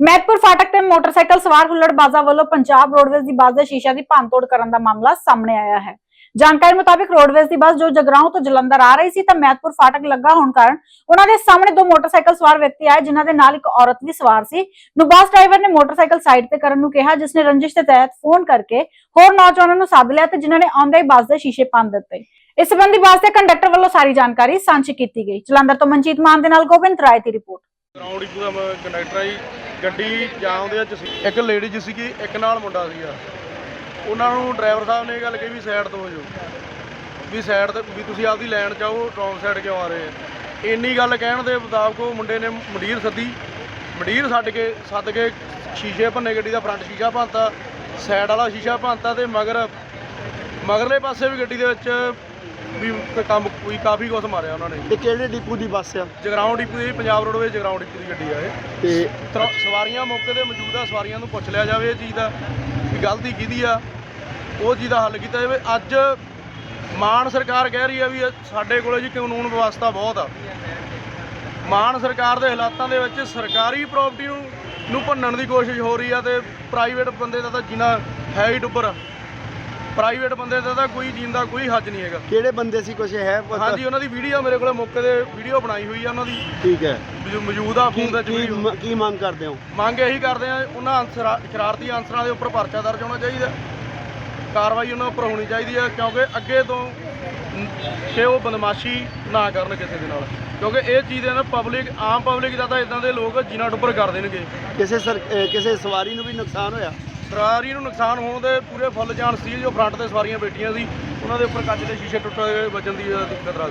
ਮਹਿਤਪੁਰ ਫਾਟਕ ਤੇ ਮੋਟਰਸਾਈਕਲ ਸਵਾਰ ਹੁੱਲੜਬਾਜ਼ਾਂ ਵੱਲੋਂ ਪੰਜਾਬ ਰੋਡਵੇਜ਼ ਦੀ ਬੱਸ ਦੇ ਸ਼ੀਸ਼ਿਆਂ ਦੀ ਭੰਨਤੋੜ ਕਰਨ ਦਾ ਮਾਮਲਾ ਸਾਹਮਣੇ ਆਇਆ ਹੈ। ਜਾਣਕਾਰੀ ਮੁਤਾਬਿਕ ਰੋਡਵੇਜ਼ ਦੀ ਬੱਸ ਜੋ ਜਗਰਾਉਂ ਤੋਂ ਜਲੰਧਰ ਆ ਰਹੀ ਸੀ ਤਾਂ ਮਹਿਤਪੁਰ ਫਾਟਕ ਲੱਗਾ ਹੋਣ ਕਾਰਨ ਉਹਨਾਂ ਦੇ ਸਾਹਮਣੇ ਦੋ ਮੋਟਰਸਾਈਕਲ ਸਵਾਰ ਵਿਅਕਤੀ ਆਏ, ਜਿਨ੍ਹਾਂ ਦੇ ਨਾਲ ਇੱਕ ਔਰਤ ਵੀ ਸਵਾਰ ਸੀ। ਨੂੰ ਬੱਸ ਡਰਾਈਵਰ ਨੇ ਮੋਟਰਸਾਈਕਲ ਸਾਈਡ ਤੇ ਕਰਨ ਨੂੰ ਕਿਹਾ, ਜਿਸ ਨੇ ਰੰਜਿਸ਼ ਦੇ ਤਹਿਤ ਫੋਨ ਕਰਕੇ ਹੋਰ ਨੌਜਵਾਨਾਂ ਨੂੰ ਸੱਦ ਲਿਆ ਤੇ ਜਿਨ੍ਹਾਂ ਨੇ ਆਉਂਦੇ ਹੀ ਬੱਸ ਦੇ ਸ਼ੀਸ਼ੇ ਭੰਨ ਦਿੱਤੇ। ਇਸ ਸੰਬੰਧੀ ਬੱਸ ਦੇ ਕੰਡਕਟਰ ਵੱਲੋਂ ਸਾਰੀ ਜਾਣਕਾਰੀ ਸਾਂਝੀ ਕੀਤੀ ਗਈ। ਜਲੰਧਰ ਤੋਂ ਮਨਜੀਤ ਮਾਨ ਦੇ ਨਾਲ ਗੋਬਿੰਦ ਰਾਏ ਦੀ ਰਿਪੋਰਟ। ਗਰਾਊਂਡ ਹੀ ਪੂਰਾ ਮ- ਕੰਡਕਟਰ ਗੱਡੀ ਜੀ ਗੱਡੀ ਵਿੱਚ ਸੀ। ਇੱਕ ਲੇਡੀਜ਼ ਸੀਗੀ, ਇੱਕ ਨਾਲ ਮੁੰਡਾ ਸੀਗਾ। ਉਹਨਾਂ ਨੂੰ ਡਰਾਈਵਰ ਸਾਹਿਬ ਨੇ ਇਹ ਗੱਲ ਕਹੀ ਵੀ ਸਾਈਡ ਤੋਂ ਹੋ ਜਾਓ। ਵੀ ਸਾਈਡ ਤੇ, ਵੀ ਤੁਸੀਂ ਆਪਦੀ ਲਾਈਨ ਚ ਆਓ ਰੌਂਗ ਸਾਈਡ ਕਿਉਂ ਆ ਰਹੇ ਆ ਇੰਨੀ ਗੱਲ ਕਹਿਣ ਦੇ ਮੁਤਾਬਕ ਉਹ ਮੁੰਡੇ ਨੇ ਮੰਡੀਰ ਸੱਦੀ। ਮੰਡੀਰ ਛੱਡ ਕੇ, ਸੱਦ ਕੇ ਸ਼ੀਸ਼ੇ ਭੰਨੇ ਗੱਡੀ ਦਾ ਫਰੰਟ ਸ਼ੀਸ਼ਾ ਭੰਨਤਾ ਸਾਈਡ ਵਾਲਾ ਸ਼ੀਸ਼ਾ ਭੰਨਤਾ ਤੇ ਮਗਰ, ਮਗਰਲੇ ਪਾਸੇ ਵੀ ਗੱਡੀ ਦੇ ਵਿੱਚ ਵੀ ਕੋਈ ਕੰਮ ਕੋਈ ਕਾਫੀ ਕੁਛ ਮਾਰਿਆ ਉਹਨਾਂ ਨੇ। ਇਹ ਕਿਹੜੇ ਡਿਪੂ ਦੀ ਬੱਸ ਆ? ਜਗਰਾਉਂ ਡਿਪੂ ਦੀ ਪੰਜਾਬ ਰੋਡਵੇਜ਼ ਜਗਰਾਉਂ ਡਿਪੂ ਦੀ ਗੱਡੀ ਆ ਇਹ। ਤੇ ਤਰ- ਸਵਾਰੀਆਂ ਮੌਕੇ ਤੇ ਮੌਜੂਦ ਆ ਸਵਾਰੀਆਂ ਨੂੰ ਪੁੱਛ ਲਿਆ ਜਾਵੇ ਇਹ ਚੀਜ਼ ਦਾ ਵੀ ਗਲਤੀ ਕਿਹਦੀ ਆ ਉਹ ਚੀਜ਼ ਦਾ ਹੱਲ ਕੀਤਾ ਜਾਵੇ। ਅੱਜ ਮਾਨ ਸਰਕਾਰ ਕਹਿ ਰਹੀ ਆ ਵੀ ਇਹ ਸਾਡੇ ਕੋਲੇ ਜੀ ਕਾਨੂੰਨ ਵਿਵਸਥਾ ਬਹੁਤ ਆ। ਮਾਨ ਸਰਕਾਰ ਦੇ ਹਾਲਾਤਾਂ ਦੇ ਵਿੱਚ ਸਰਕਾਰੀ ਪ੍ਰਾਪਰਟੀ ਨੂੰ ਨੂੰ ਭੰਨਣ ਦੀ ਕੋਸ਼ਿਸ਼ ਹੋ ਰਹੀ ਆ ਤੇ ਪ੍ਰਾਈਵੇਟ ਬੰਦੇ ਦਾ ਤਾਂ ਜੀਣਾ ਹੈ ਹੀ ਡੁੱਬਰ ਪ੍ਰਾਈਵੇਟ ਬੰਦੇ ਦਾ ਤਾਂ ਕੋਈ ਜੀਣ ਦਾ ਕੋਈ ਹੱਜ ਨਹੀਂ ਹੈਗਾ। ਕਿਹੜੇ ਬੰਦੇ ਸੀ ਕੁਛ ਹੈ ਪਤਾ? ਹਾਂਜੀ ਉਹਨਾਂ ਦੀ ਵੀਡੀਓ ਮੇਰੇ ਕੋਲੇ ਮੌਕੇ ਤੇ ਵੀਡੀਓ ਬਣਾਈ ਹੋਈ ਆ ਉਹਨਾਂ ਦੀ। ਠੀਕ ਹੈ। ਜੋ ਮੌਜੂਦ ਆ ਕੀ ਫੋਨ ਵਿੱਚ ਕੀ ਵੀਡੀਓ ਮ- ਕੀ ਮੰਗ ਕਰਦੇ ਹੋ? ਮੰਗ ਇਹੀ ਕਰਦੇ ਆ ਉਹਨਾਂ ਅਨਸਰਾਂ ਸ਼ਰਾਰਤੀ ਅਨਸਰਾਂ ਦੇ ਉੱਪਰ ਪਰਚਾ ਦਰਜ ਹੋਣਾ ਚਾਹੀਦਾ। ਕਾਰਵਾਈ ਉਹਨਾਂ ਉੱਪਰ ਹੋਣੀ ਚਾਹੀਦੀ ਹੈ ਕਿਉਂਕਿ ਅੱਗੇ ਤੋਂ ਨ- ਕਿ ਉਹ ਬਦਮਾਸ਼ੀ ਨਾ ਕਰਨ ਕਿਸੇ ਦੇ ਨਾਲ। ਕਿਉਂਕਿ ਇਹ ਚੀਜ਼ ਦੇ ਨਾਲ ਪਬਲਿਕ ਆਮ ਪਬਲਿਕ ਦਾ ਤਾਂ ਇਦਾਂ ਦੇ ਲੋਕ ਜਿਨ੍ਹਾਂ ਉੱਪਰ ਕਰ ਦੇਣਗੇ। ਕਿਸੇ ਸਰ ਅਹ ਕਿਸੇ ਸਵਾਰੀ ਨੂੰ ਵੀ ਨੁਕਸਾਨ ਹੋਇਆ? ਸਵਾਰੀ ਨੂੰ ਨੁਕਸਾਨ ਹੋਣ ਦੇ ਪੂਰੇ ਫੁੱਲ ਜਾਣ ਸੀ ਜੋ ਫਰੰਟ ਤੇ ਸਵਾਰੀਆਂ ਬੈਠੀਆਂ ਸੀ। ਉਹਨਾਂ ਦੇ ਉੱਪਰ ਕੱਚ ਦੇ ਸ਼ੀਸ਼ੇ ਟੁੱਟ ਵੱਜਣ ਦੀ ਦਿੱਕਤ ਸੀ